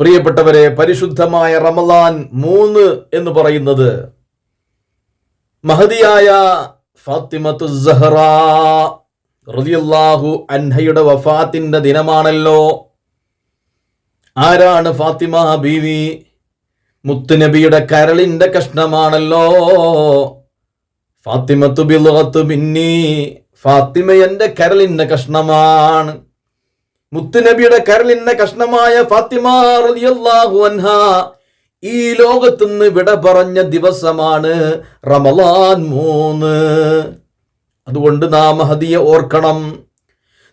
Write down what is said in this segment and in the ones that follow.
പ്രിയപ്പെട്ടവരെ പരിശുദ്ധമായ റമലാൻ മൂന്ന് എന്ന് പറയുന്നത് മഹതിയായ ഫാത്തിമത്തു സഹറ അൻഹയുടെ വഫാത്തിന്റെ ദിനമാണല്ലോ. ആരാണ് ഫാത്തിമ ബീവി? മുത്തുനബിയുടെ കരളിന്റെ കഷ്ണമാണല്ലോ. ഫാത്തിമത്തു ബിൽഗത്തു മിന്നി ഫാത്തിമ എന്റെ കരളിന്റെ കഷ്ണമാണ്. മുത്തുനബിയുടെ കരളിന്റെ കഷ്ണമായ ഫാത്തിമ റളിയല്ലാഹു അൻഹ ഈ ലോകത്തുനിന്ന് വിട പറഞ്ഞ ദിവസമാണ് റമലാൻ മൂന്ന്. അതുകൊണ്ട് നാം ഹദിയെ ഓർക്കണം.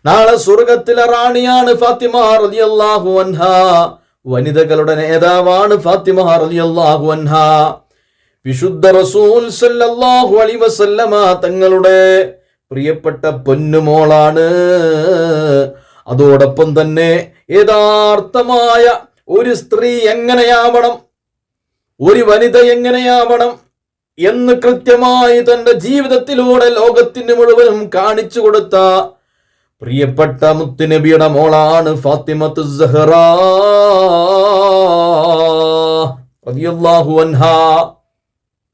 നാളെ സ്വർഗത്തിലെ റാണിയാണ് ഫാത്തിമ വനിതകളുടെ നേതാവാണ് ഫാത്തിമ വിശുദ്ധ റസൂൽ സല്ലല്ലാഹു അലൈഹി വസല്ലമ തങ്ങളുടെ പ്രിയപ്പെട്ട പൊന്നുമോളാണ്. അതോടൊപ്പം തന്നെ യഥാർത്ഥമായ ഒരു സ്ത്രീ എങ്ങനെയാവണം? ഒരു വനിത എങ്ങനെയാവണം? എന്ന് കൃത്യമായി തന്റെ ജീവിതത്തിലൂടെ ലോകത്തിന് മുഴുവനും കാണിച്ചു കൊടുത്ത പ്രിയപ്പെട്ട മുത്തുനബിയുടെ മോളാണ് ഫാത്തിമത്ത്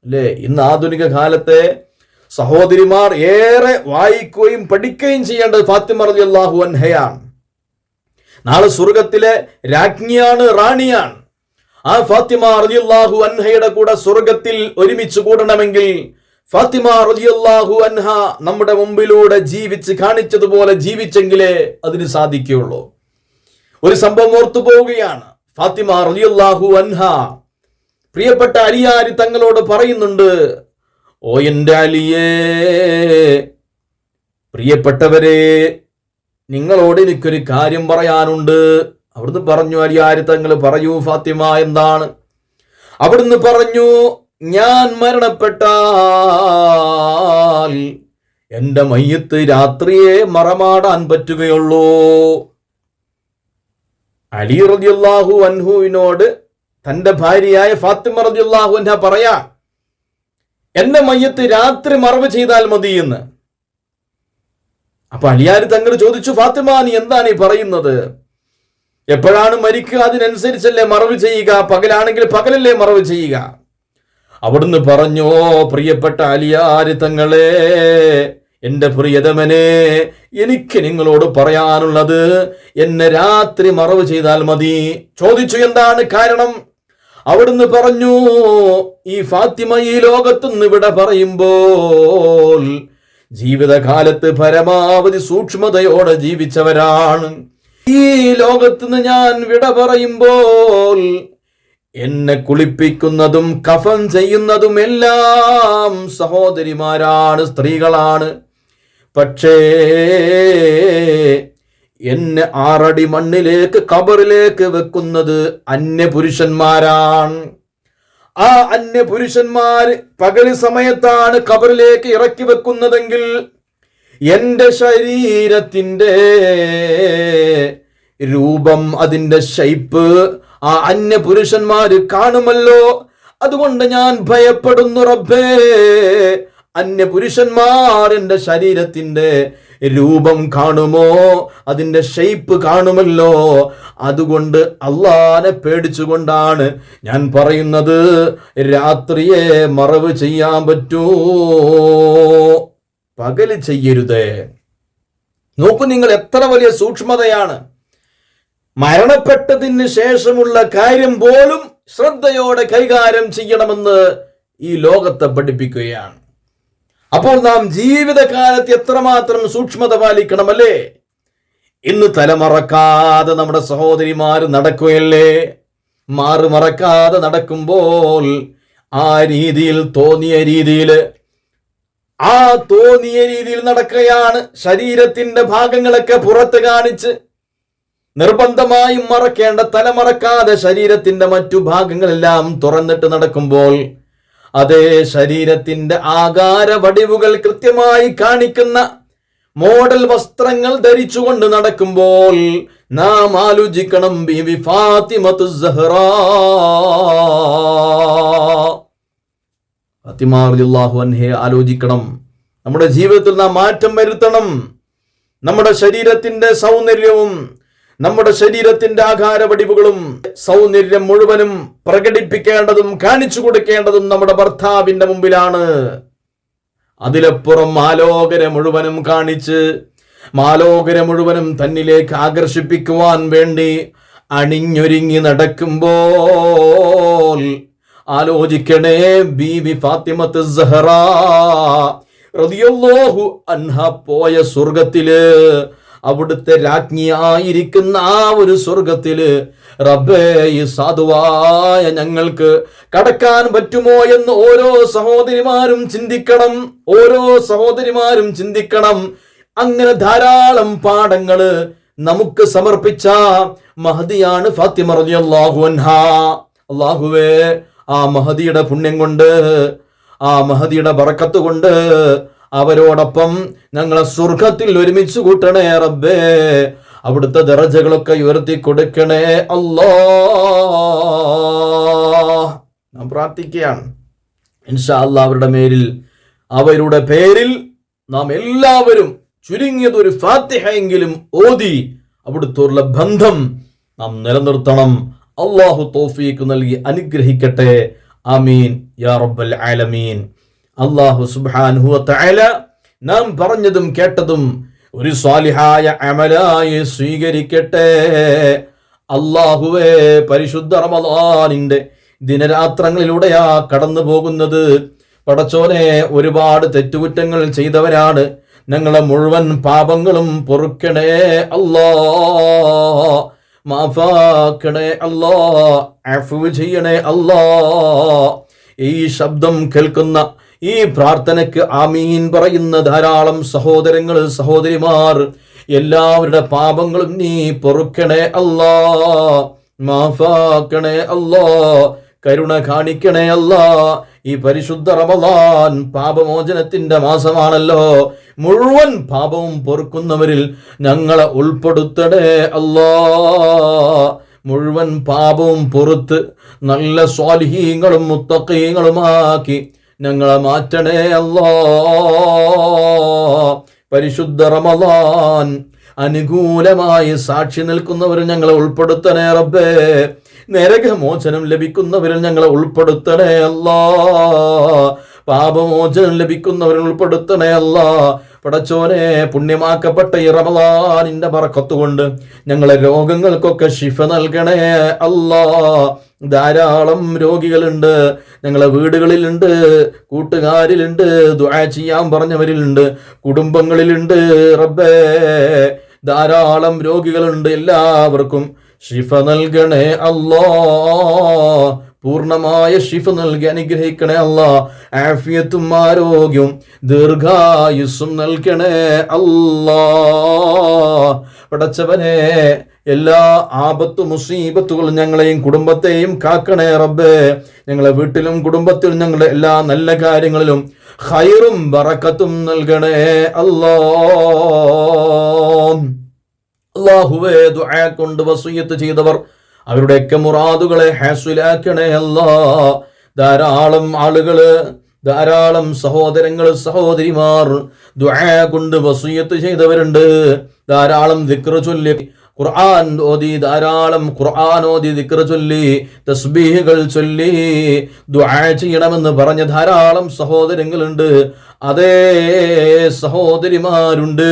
അല്ലേ? ഇന്ന് ആധുനിക കാലത്തെ സഹോദരിമാർ ഏറെ വായിക്കുകയും പഠിക്കുകയും ചെയ്യേണ്ടത് ഫാത്തിമ അള്ളാഹു അൻഹയാണ്. നാളെ സ്വർഗത്തിലെ രാജ്ഞിയാണ് റാണിയാണ്. ആ ഫാത്തിമ റളിയല്ലാഹു അൻഹയുടെ കൂടെ സ്വർഗത്തിൽ ഒരുമിച്ച് കൂടണമെങ്കിൽ ഫാത്തിമ റലിയല്ലാഹു അൻഹ നമ്മുടെ മുമ്പിലൂടെ ജീവിച്ച് കാണിച്ചതുപോലെ ജീവിച്ചെങ്കിലേ അതിന് സാധിക്കുകയുള്ളൂ. ഒരു സംഭവം ഓർത്തു പോവുകയാണ്. ഫാത്തിമ റലിയല്ലാഹു അൻഹ പ്രിയപ്പെട്ട അരിയാരി തങ്ങളോട് പറയുന്നുണ്ട് ഓ എന്റെ അലിയേ പ്രിയപ്പെട്ടവരെ നിങ്ങളോട് എനിക്കൊരു കാര്യം പറയാനുണ്ട്. അവിടുന്ന് പറഞ്ഞു അലിയാരി തങ്ങൾ പറയൂ ഫാത്തിമ എന്താണ്? അവിടുന്ന് പറഞ്ഞു ഞാൻ മരണപ്പെട്ടാൽ എന്റെ മയ്യത്ത് രാത്രിയെ മറമാടാൻ പറ്റുകയുള്ളൂ. അലി റബിയുല്ലാഹു അൻഹുവിനോട് തന്റെ ഭാര്യയായ ഫാത്തിമ റബിയുല്ലാഹു അൻഹ പറയാ എന്റെ മയ്യത്ത് രാത്രി മറവ് ചെയ്താൽ മതി എന്ന്. അപ്പൊ അലിയാർ തങ്ങൾ ചോദിച്ചു ഫാത്തിമ നീ എന്താണ് ഈ പറയുന്നത്? എപ്പോഴാണ് മരിക്കുക? അതിനനുസരിച്ചല്ലേ മറവ് ചെയ്യുക? പകലാണെങ്കിൽ പകലല്ലേ മറവ് ചെയ്യുക? അവിടുന്ന് പറഞ്ഞോ പ്രിയപ്പെട്ട അലിയാരി തങ്ങളെ എന്റെ പ്രിയതമനെ എനിക്ക് നിങ്ങളോട് പറയാനുള്ളത് എന്നെ രാത്രി മറവ് ചെയ്താൽ മതി. ചോദിച്ചു എന്താണ് കാരണം? അവിടുന്ന് പറഞ്ഞു ഈ ഫാത്തിമ ഈ ലോകത്തുനിന്ന് ഇവിടെ പറയുമ്പോൾ ജീവിതകാലത്ത് പരമാവധി സൂക്ഷ്മതയോടെ ജീവിച്ചവരാണ്. ഈ ലോകത്തുനിന്ന് ഞാൻ വിട പറയുമ്പോൾ എന്നെ കുളിപ്പിക്കുന്നതും കഫൻ ചെയ്യുന്നതും എല്ലാം സഹോദരിമാരാണ് സ്ത്രീകളാണ്. പക്ഷേ എന്നെ ആറടി മണ്ണിലേക്ക് കബറിലേക്ക് വെക്കുന്നത് അന്യ പുരുഷന്മാരാണ് ആ അന്യ പുരുഷന്മാർ പകൽ സമയത്താണ് കബറിലേക്ക് ഇറക്കി വെക്കുന്നതെങ്കിൽ എന്റെ ശരീരത്തിന്റെ രൂപം അതിന്റെ ഷൈപ്പ് ആ അന്യ പുരുഷന്മാര് കാണുമല്ലോ. അതുകൊണ്ട് ഞാൻ ഭയപ്പെടുന്നു റബ്ബേ. അന്യപുരുഷന്മാർ എന്റെ ശരീരത്തിന്റെ രൂപം കാണുമോ? അതിന്റെ ഷെയ്പ്പ് കാണുമല്ലോ? അതുകൊണ്ട് അള്ളാനെ പേടിച്ചുകൊണ്ടാണ് ഞാൻ പറയുന്നത്. രാത്രിയെ മറവ് ചെയ്യാൻ പറ്റൂ. പകൽ ചെയ്യരുതേ. നോക്കൂ നിങ്ങൾ എത്ര വലിയ സൂക്ഷ്മതയാണ്. മരണപ്പെട്ടതിന് ശേഷമുള്ള കാര്യം പോലും ശ്രദ്ധയോടെ കൈകാര്യം ചെയ്യണമെന്ന് ഈ ലോകത്തെ പഠിപ്പിക്കുകയാണ്. അപ്പോൾ നാം ജീവിതകാലത്ത് എത്രമാത്രം സൂക്ഷ്മത പാലിക്കണമല്ലേ? ഇന്ന് തലമറക്കാതെ നമ്മുടെ സഹോദരിമാർ നടക്കുകയല്ലേ? മാറുമറക്കാതെ നടക്കുമ്പോൾ ആ രീതിയിൽ തോന്നിയ രീതിയിൽ ആ തോന്നിയ രീതിയിൽ നടക്കുകയാണ് ശരീരത്തിന്റെ ഭാഗങ്ങളൊക്കെ പുറത്ത് കാണിച്ച് നിർബന്ധമായും മറക്കേണ്ട തലമറക്കാതെ ശരീരത്തിന്റെ മറ്റു ഭാഗങ്ങളെല്ലാം തുറന്നിട്ട് നടക്കുമ്പോൾ അതേ ശരീരത്തിന്റെ ആകാര വടിവുകൾ കൃത്യമായി കാണിക്കുന്ന മോഡൽ വസ്ത്രങ്ങൾ ധരിച്ചുകൊണ്ട് നടക്കുമ്പോൾ നാം ആലോചിക്കണം ബിവി ഫാത്തിമത്തു സഹ്റ. ഫാത്തിമ റളിയല്ലാഹു ആലോചിക്കണം. നമ്മുടെ ജീവിതത്തിൽ നാം മാറ്റം വരുത്തണം. നമ്മുടെ ശരീരത്തിന്റെ സൗന്ദര്യവും നമ്മുടെ ശരീരത്തിന്റെ ആകാരവടിവുകളും സൗന്ദര്യം മുഴുവനും പ്രകടിപ്പിക്കേണ്ടതും കാണിച്ചു കൊടുക്കേണ്ടതും നമ്മുടെ ഭർത്താവിന്റെ മുമ്പിലാണ്. അതിലപ്പുറം ആലോകര മുഴുവനും കാണിച്ച് മാലോകര മുഴുവനും തന്നിലേക്ക് ആകർഷിപ്പിക്കുവാൻ വേണ്ടി അണിഞ്ഞൊരുങ്ങി നടക്കുമ്പോൾ ആലോചിക്കണേ ബീവി ഫാത്തിമത്ത് സഹറ റളിയല്ലാഹു അൻഹ പോയ സ്വർഗത്തിൽ അവിടുത്തെ രാജ്ഞിയായിരിക്കുന്ന ആ ഒരു സ്വർഗത്തിൽ റബ്ബേ ഈ സാധുവായ ഞങ്ങൾക്ക് കടക്കാൻ പറ്റുമോ എന്ന് ഓരോ സഹോദരിമാരും ചിന്തിക്കണം ഓരോ സഹോദരിമാരും ചിന്തിക്കണം. അങ്ങനെ ധാരാളം പാഠങ്ങൾ നമുക്ക് സമർപ്പിച്ച മഹദിയാണ് ഫാത്തിമ റളിയല്ലാഹു അൻഹ. അള്ളാഹുവേ ആ മഹദിയുടെ പുണ്യം കൊണ്ട് ആ മഹദിയുടെ ബറക്കത്ത് കൊണ്ട് അവരോടൊപ്പം ഞങ്ങളെ സ്വർഗത്തിൽ ഒരുമിച്ച് കൂട്ടണേ റബ്ബേ. അവിടുത്തെ ദറജകളൊക്കെ ഉയർത്തി കൊടുക്കണേ അല്ലോ. നാം പ്രാർത്ഥിക്കുകയാണ്. ഇൻഷാ അല്ലാ അവരുടെ മേരിൽ അവരുടെ പേരിൽ നാം എല്ലാവരും ചുരുങ്ങിയത് ഒരു ഫാത്തിഹയെങ്കിലും ഓതി അവിടുത്തോടുള്ള ബന്ധം നാം നിലനിർത്തണം. അള്ളാഹു തോഫീക്ക് നൽകി അനുഗ്രഹിക്കട്ടെ. ആമീൻ. യാ റബ്ബൽ ആലമീൻ. അള്ളാഹു സുബ്ഹാനഹു തആല നാം പറഞ്ഞതും കേട്ടതും ഒരു സ്വാലിഹായ അമലായി സ്വീകരിക്കട്ടെ. അള്ളാഹുവേ പരിശുദ്ധ റമദാനിന്റെ ദിനരാത്രങ്ങളിലൂടെയാ കടന്നു പോകുന്നത് പടച്ചോനെ ഒരുപാട് തെറ്റുകുറ്റങ്ങൾ ചെയ്തവരാണ്. ഞങ്ങളെ മുഴുവൻ പാപങ്ങളും പൊറുക്കണേ അല്ലാ. മാഫാക്കണേ അല്ലാ. അഫു ചെയ്യണേ അല്ലാ. ഈ ശബ്ദം കേൾക്കുന്ന ഈ പ്രാർത്ഥനയ്ക്ക് ആമീൻ പറയുന്ന ധാരാളം സഹോദരങ്ങൾ സഹോദരിമാർ എല്ലാവരുടെ പാപങ്ങളും നീ പൊറുക്കണേ അല്ലാ മാഫാക്കണേ അല്ലാ കരുണ കാണിക്കണേ അല്ലാ. ഈ പരിശുദ്ധ റമദാൻ പാപമോചനത്തിന്റെ മാസമാണല്ലോ. മുഴുവൻ പാപവും പൊറുക്കുന്നവരിൽ ഞങ്ങളെ ഉൾപ്പെടുത്തണേ അല്ലാ. മുഴുവൻ പാപവും പൊറുത്ത് നല്ല സ്വാലിഹീങ്ങളും മുത്തക്കീങ്ങളുമാക്കി ഞങ്ങളെ മാറ്റണേ അല്ലോ. പരിശുദ്ധ റമദാൻ അനുകൂലമായി സാക്ഷി നിൽക്കുന്നവർ ഞങ്ങളെ ഉൾപ്പെടുത്തണേ റബ്ബേ. നരകമോചനം ലഭിക്കുന്നവരിൽ ഞങ്ങളെ ഉൾപ്പെടുത്തണേ അല്ലാ. പാപമോചനം ലഭിക്കുന്നവരിൽ ഉൾപ്പെടുത്തണേ അല്ലാ. പടച്ചോനെ പുണ്യമാക്കപ്പെട്ട ഈ റമദാനിന്റെ പറക്കത്തുകൊണ്ട് ഞങ്ങളെ രോഗങ്ങൾക്കൊക്കെ ശിഫ നൽകണേ അല്ലാ. ധാരാളം രോഗികളുണ്ട് ഞങ്ങളെ വീടുകളിലുണ്ട് കൂട്ടുകാരിലുണ്ട് ദുആ ചെയ്യാൻ പറഞ്ഞവരിലുണ്ട് കുടുംബങ്ങളിലുണ്ട് റബ്ബേ. ധാരാളം രോഗികളുണ്ട് എല്ലാവർക്കും ശിഫ നൽകണേ അല്ലാ. പൂർണമായ ഷിഫ നൽകി അനുഗ്രഹിക്കണേ അല്ല ആഫിയത്തും ആരോഗ്യവും ദീർഘായുസ്സും നൽകണേ അല്ലാ പടച്ചവനെ എല്ലാ ആപത്തു മുസീബത്തുകളും ഞങ്ങളെയും കുടുംബത്തെയും കാക്കണേ റബ്ബേ. ഞങ്ങളെ വീട്ടിലും കുടുംബത്തിലും ഞങ്ങളുടെ എല്ലാ നല്ല കാര്യങ്ങളിലും ഹൈറും ബറക്കത്തും നൽകണേ അല്ലാ അള്ളാഹുവേ ദുആ കൊണ്ട് വസൂയത്ത് ചെയ്തവർ അവരുടെയൊക്കെ മുറാദുകളെ ഹാസുലാക്കണേ അല്ലാ. ധാരാളം ആളുകൾ ധാരാളം സഹോദരങ്ങൾ സഹോദരിമാർ ദുആ കൊണ്ട് വസൂയത്ത് ചെയ്തവരുണ്ട്. ധാരാളം ദിക്ർ ചൊല്ലി ഖുർആൻ ഓതി ധാരാളം ഖുർആൻ ഓതി ദിക്ർ ചൊല്ലി തസ്ബീഹുകൾ ചൊല്ലി ദുആ ചെയ്യണമെന്ന് പറഞ്ഞ ധാരാളം സഹോദരങ്ങളുണ്ട്. അതേ സഹോദരിമാരുണ്ട്.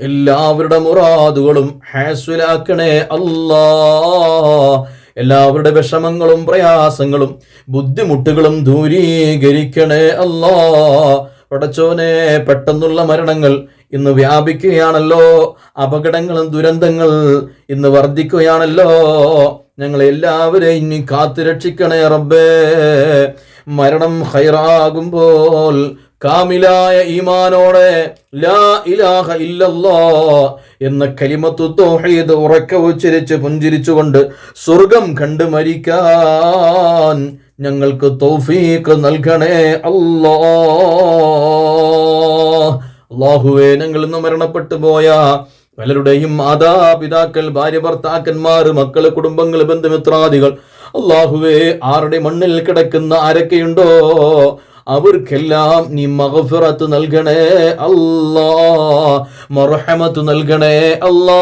എല്ലാവരുടെ മുറാദുകളും ഹാസുലാക്കണേ അല്ലാ. എല്ലാവരുടെ വിഷമങ്ങളും പ്രയാസങ്ങളും ബുദ്ധിമുട്ടുകളും ദൂരീകരിക്കണേ അല്ലാ. പടച്ചോനെ പെട്ടെന്നുള്ള മരണങ്ങൾ ഇന്ന് വ്യാപിക്കുകയാണല്ലോ. അപകടങ്ങളും ദുരന്തങ്ങൾ ഇന്ന് വർദ്ധിക്കുകയാണല്ലോ. ഞങ്ങൾ എല്ലാവരെയും ഇനി കാത്തു രക്ഷിക്കണേ റബ്ബേ. മരണം ഹൈറാകുമ്പോൾ കാമിലായ ഈമാനോടെ ലാ ഇലാഹ ഇല്ലല്ലാ എന്ന കലിമത്തു തൗഹീദ് ഉറക്ക ഉച്ചരിച്ച് പുഞ്ചിരിച്ചുകൊണ്ട് സ്വർഗം കണ്ട് മരിക്കാൻ ഞങ്ങൾക്ക് തൗഫീഖ് നൽകണേ അല്ലോ അള്ളാഹുവേ ഞങ്ങൾ ഇന്ന് മരണപ്പെട്ടു പോയ പലരുടെയും മാതാപിതാക്കൾ ഭാര്യ ഭർത്താക്കന്മാർ മക്കൾ കുടുംബങ്ങൾ ബന്ധുമിത്രാദികൾ അള്ളാഹുവേ ആരുടെ മണ്ണിൽ കിടക്കുന്ന ആരൊക്കെയുണ്ടോ അവർക്കെല്ലാം നീ മഹഫിറത്ത് നൽകണേ അല്ലാ മറഹമത്ത് നൽകണേ അല്ലാ.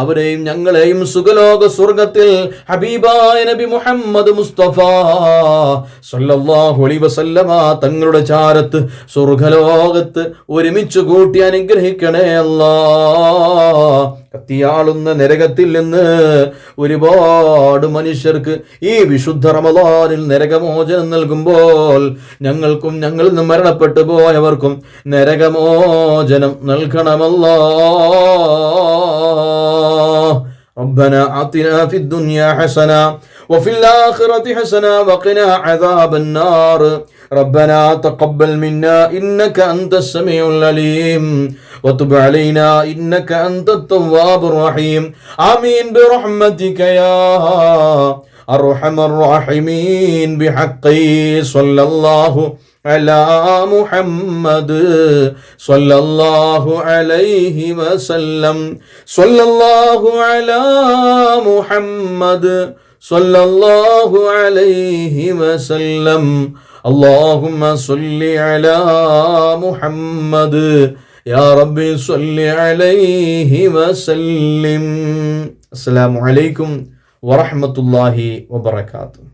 അവരെയും ഞങ്ങളെയും സുഖലോക സ്വർഗത്തിൽ ഹബീബായ നബി മുഹമ്മദ് മുസ്തഫ സല്ലല്ലാഹു അലൈഹി വസല്ലമ തങ്ങളുടെ ചാരത്ത് സ്വർഗലോകത്ത് ഒരുമിച്ച് കൂട്ടി അനുഗ്രഹിക്കണേ അല്ലാ. കത്തിയാളുന്ന നരകത്തിൽ നിന്ന് ഒരുപാട് മനുഷ്യർക്ക് ഈ വിശുദ്ധ റമദാനിൽ നരകമോചനം നൽകുമ്പോൾ ഞങ്ങൾക്കും ഞങ്ങളിൽ നിന്ന് മരണപ്പെട്ടു പോയവർക്കും നരകമോചനം നൽകണമല്ലോ ربنا آتنا في الدنيا حسنة وفي الآخرة حسنة وقنا عذاب النار. ربنا تقبل منا إنك أنت السميع العليم. وتب علينا إنك أنت التواب الرحيم. آمين برحمتك يا أرحم الراحمين. بحقي صلى الله على محمد صلى الله عليه وسلم. صلى الله على محمد صلى الله عليه وسلم اللهم صل على محمد يا ربي صل عليه وسلم السلام عليكم ورحمة الله وبركاته